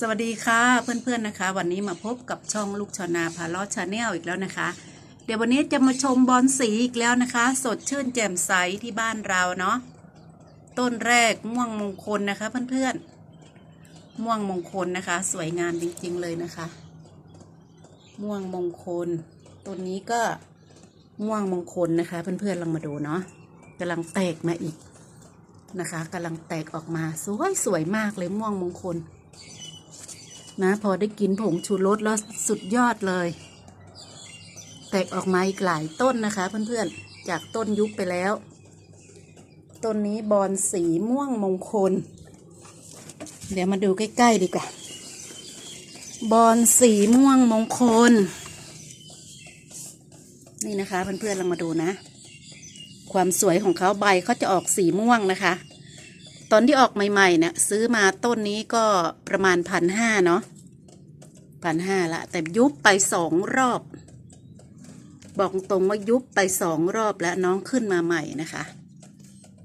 สวัสดีค่ะเพื่อนๆนะคะ วันนี้มาพบกับช่องลูกชนาพาลอชาแนลอีกแล้วนะคะ เดี๋ยววันนี้จะมาชมบอลสีอีกแล้วนะคะ สดชื่นแจ่มใสที่บ้านเราเนาะต้นแรกม่วงมงคลนะคะเพื่อนๆม่วงมงคลนะคะ สวยงามจริงๆเลยนะคะ ม่วงมงคลต้นนี้ก็ม่วงมงคลนะคะเพื่อนๆลองมาดูเนาะกำลังแตกมาอีกนะคะกำลังแตกออกมาสวยสวยมากเลยม่วงมงคล นะพอได้กินผงชูรสแล้วสุดยอดเลย แตกออกมาอีกหลายต้นนะคะ เพื่อนๆ จากต้นยุบไปแล้ว ต้นนี้บอนสีม่วงมงคล เดี๋ยวมาดูใกล้ๆดีกว่า บอนสีม่วงมงคล นี่นะคะเพื่อนๆลองมาดูนะ ความสวยของเขาใบเขาจะออกสีม่วงนะคะ ตอนที่ออกใหม่ๆเนี่ยซื้อมาต้นนี้ก็ประมาณพันห้าเนาะพันห้าละ แต่ยุบไปสองรอบ บอกตรงว่ายุบไปสองรอบแล้วน้องขึ้นมาใหม่นะคะ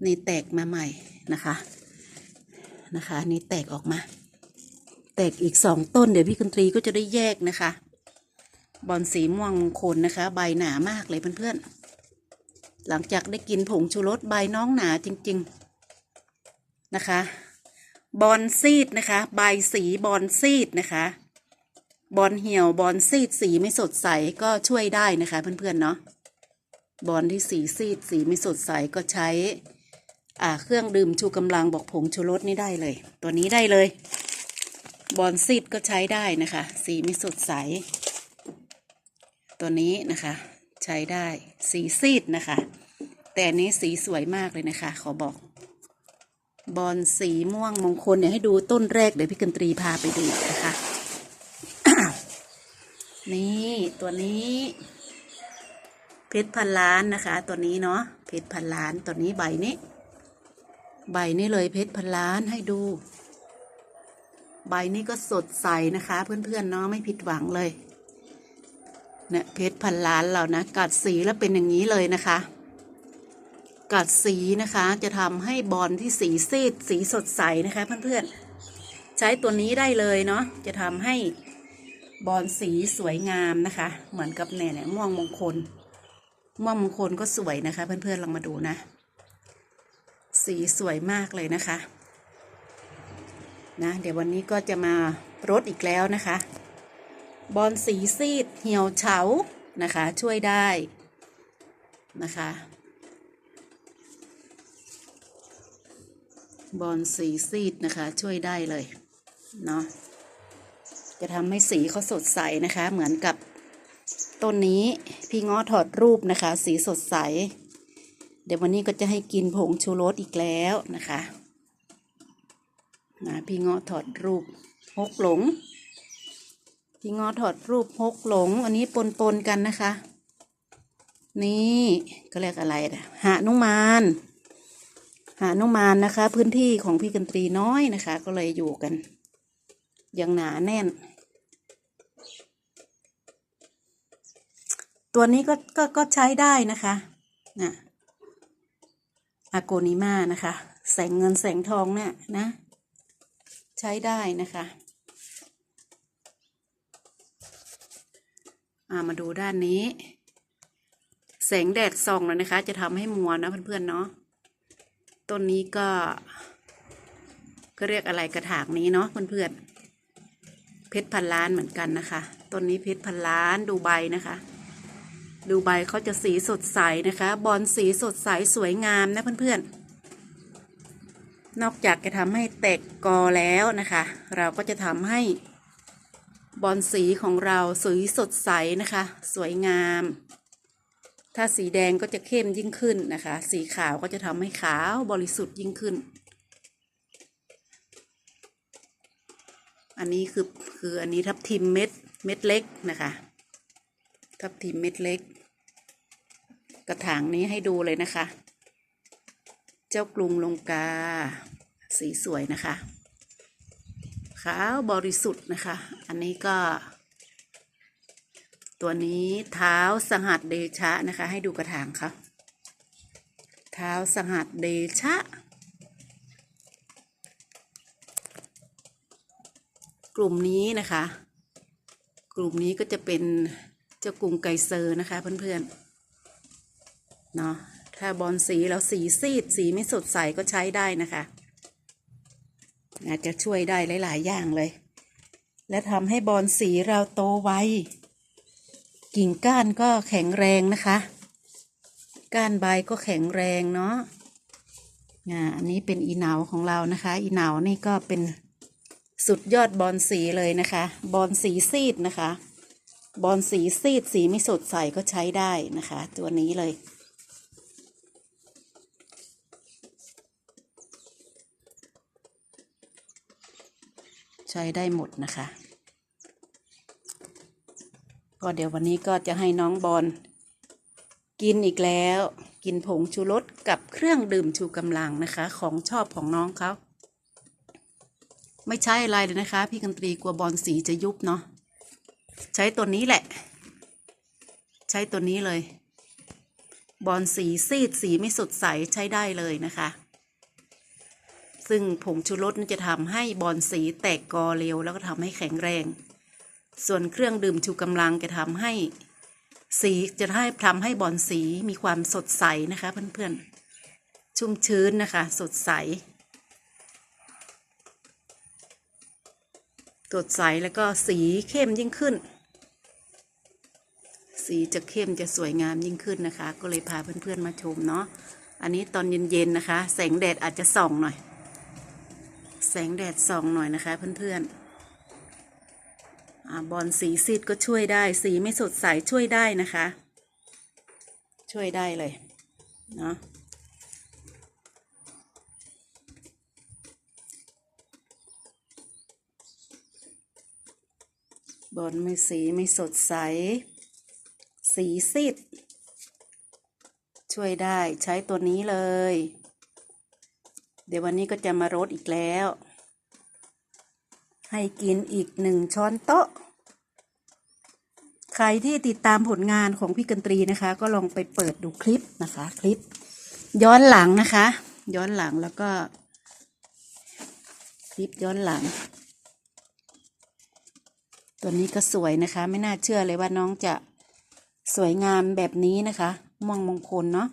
นี่แตกมาใหม่นะคะนะคะนี่แตกออกมา แตกอีกสองต้นเดี๋ยวพี่คุณตรีก็จะได้แยกนะคะ บอลสีม่วงคลนะคะ ใบหนามากเลยเพื่อนๆหลังจากได้กินผงชูรสใบน้องหนาจริง ๆ นะคะ บอลซีดนะคะ ใบสีบอลซีดนะคะ บอลเหี่ยวบอลซีดสีไม่สดใสก็ช่วยได้นะคะ เพื่อนๆเนาะบอลที่สีซีดสีไม่สดใสก็ใช้อ่าเครื่องดื่มชูกำลังบอกผงชูรสนี่ได้เลย ตัวนี้ได้เลย บอลซีดก็ใช้ได้นะคะ สีไม่สดใส ตัวนี้นะคะ ใช้ได้สีซีดนะคะ แต่นี้สีสวยมากเลยนะคะ ขอบอก บอลสีม่วงมงคลเนี่ยให้ดูต้นแรกเดี๋ยวพี่กันตรีพาไปดูนะคะ นี่ตัวนี้เพชรพันล้านนะคะ ตัวนี้เนาะเพชรพันล้านตัวนี้ใบนี้ ใบนี้เลยเพชรพันล้านให้ดู ใบนี้ก็สดใสนะคะ เพื่อนๆเนาะไม่ผิดหวังเลยเนี่ยเพชรพันล้านเรานะกัดสีแล้วเป็นอย่างนี้เลยนะคะ กัดสีนะคะ จะทำให้บอลที่สีซีดสีสดใสนะคะเพื่อนๆ ใช้ตัวนี้ได้เลยเนาะจะทำให้บอลสีสวยงามนะคะ เหมือนกับเนี่ยเนี่ยม่วงมงคล ม่วงมงคลก็สวยนะคะ เพื่อนๆลองมาดูนะ สีสวยมากเลยนะคะนะเดี๋ยววันนี้ก็จะมารดอีกแล้วนะคะ บอลสีซีดเหี่ยวเฉานะคะ ช่วยได้นะคะ บอลสีซีดนะคะ ช่วยได้เลยเนาะจะทำให้สีเขาสดใสนะคะ เหมือนกับต้นนี้พี่ง้อถอดรูปนะคะ สีสดใส เดี๋ยววันนี้ก็จะให้กินผงชูรสอีกแล้วนะคะนะพี่ง้อถอดรูปฮกหลง พี่ง้อถอดรูปฮกหลง อันนี้ปนๆกันนะคะ นี่ก็เรียกอะไรนะหานุมาน หานุมานนะคะ พื้นที่ของพี่กันตรีน้อยนะคะ ก็เลยอยู่กันอย่างหนาแน่น ตัวนี้ก็ก็ก็ใช้ได้นะคะนะอาโกนิมานะคะ แสงเงินแสงทองเนี่ยนะ ใช้ได้นะคะามาดูด้านนี้ แสงแดดส่องแล้วนะคะ จะทำให้มัวนะเพื่อนๆเนาะ ต้นนี้ก็ก็เรียกอะไรกระถางนี้เนาะเพื่อนๆเพชรพันล้านเหมือนกันนะคะต้นนี้เพชรพันล้านดูใบนะคะ ดูใบเขาจะสีสดใสนะคะ บอลสีสดใสสวยงามนะเพื่อนๆ นอกจากจะทำให้แตกกอแล้วนะคะ เราก็จะทำให้บอลสีของเราสีสดใสนะคะ สวยงาม ถ้าสีแดงก็จะเข้มยิ่งขึ้นนะคะ สีขาวก็จะทำให้ขาวบริสุทธิ์ยิ่งขึ้น อันนี้คือคืออันนี้ทับทิมเม็ดเม็ดเล็กนะคะ ทับทิมเม็ดเล็ก กระถางนี้ให้ดูเลยนะคะ เจ้ากรุงลงกา สีสวยนะคะ ขาวบริสุทธิ์นะคะ อันนี้ก็ ตัวนี้เท้าสหัสเดชะนะคะ ให้ดูกระถางค่ะเท้าสหัสเดชะ กลุ่มนี้นะคะ กลุ่มนี้ก็จะเป็นเจ้ากลุ่มไกเซอร์นะคะเพื่อนๆ เนาะถ้าบอลสีแล้วสีซีดสีไม่สดใสก็ใช้ได้นะคะอาจจะช่วยได้หลาย ๆ อย่างเลย และทำให้บอลสีเราโตไว กิ่งก้านก็แข็งแรงนะคะ ก้านใบก็แข็งแรงเนาะอ่าอันนี้เป็นอีเหนาของเรานะคะ อีเหนานี่ก็เป็นสุดยอดบอลสีเลยนะคะ บอลสีซีดนะคะ บอลสีซีดสีไม่สดใสก็ใช้ได้นะคะ ตัวนี้เลย ใช้ได้หมดนะคะ ก็เดี๋ยววันนี้ก็จะให้น้องบอลกินอีกแล้ว กินผงชูรสกับเครื่องดื่มชูกำลังนะคะ ของชอบของน้องเขาไม่ใช่อะไรเลยนะคะ พี่กันตรีกลัวบอลสีจะยุบเนาะใช้ตัวนี้แหละ ใช้ตัวนี้เลย บอลสีซีดสีไม่สดใสใช้ได้เลยนะคะ ซึ่งผงชูรสจะทำให้บอลสีแตกกอเร็วแล้วก็ทำให้แข็งแรง ส่วนเครื่องดื่มชูกำลังจะทำให้สีจะให้ทำให้บอลสีมีความสดใสนะคะเพื่อนๆ ชุ่มชื้นนะคะ สดใส สดใสแล้วก็สีเข้มยิ่งขึ้น สีจะเข้มจะสวยงามยิ่งขึ้นนะคะ ก็เลยพาเพื่อนๆมาชมเนาะ อันนี้ตอนเย็นๆนะคะ แสงแดดอาจจะส่องหน่อย แสงแดดส่องหน่อยนะคะเพื่อนๆ บอลสีซีดก็ช่วยได้ สีไม่สดใสช่วยได้นะคะ ช่วยได้เลยเนาะบอลไม่สีไม่สดใส สีซีดช่วยได้ใช้ตัวนี้เลย เดี๋ยววันนี้ก็จะมารดอีกแล้ว ให้กินอีกหนึ่งช้อนโต๊ะ ใครที่ติดตามผลงานของพี่กันตรีนะคะ ก็ลองไปเปิดดูคลิปนะคะ คลิป ย้อนหลังนะคะ ย้อนหลังแล้วก็ คลิปย้อนหลัง ตัวนี้ก็สวยนะคะ ไม่น่าเชื่อเลยว่าน้องจะสวยงามแบบนี้นะคะ ม่วงมงคลเนาะ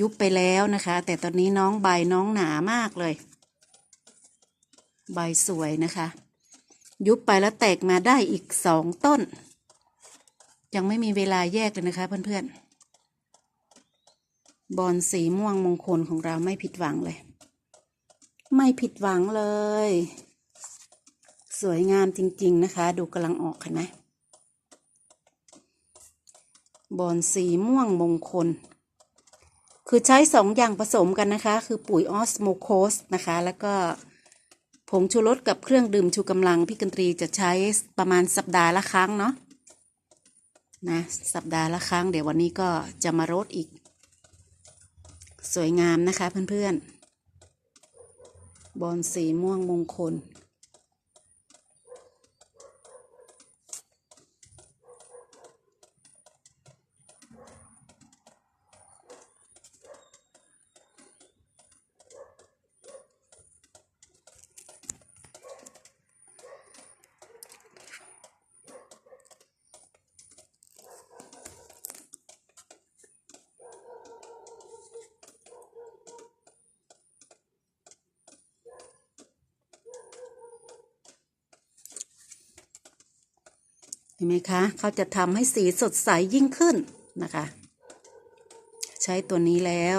ยุบไปแล้วนะคะ แต่ตอนนี้น้องใบน้องหนามากเลย ใบสวยนะคะ ยุบไปแล้วแตกมาได้อีกสองต้น ยังไม่มีเวลาแยกเลยนะคะเพื่อนๆ บอลสีม่วงมงคลของเราไม่ผิดหวังเลย ไม่ผิดหวังเลย สวยงามจริง ๆ นะคะ ดูกำลังออกเห็นไหมบอนสีม่วงมงคล คือใช้สองอย่างผสมกันนะคะ คือปุ๋ยออสโมโคสนะคะ แล้วก็ ผงชูรสกับเครื่องดื่มชูกำลังพี่กันตรีจะใช้ประมาณสัปดาห์ละครั้งเนาะนะสัปดาห์ละครั้ง เดี๋ยววันนี้ก็จะมารดอีก สวยงามนะคะเพื่อนๆบอลสีม่วงมงคล เห็นไหมคะเขาจะทำให้สีสดใสยิ่งขึ้นนะคะ ใช้ตัวนี้แล้ว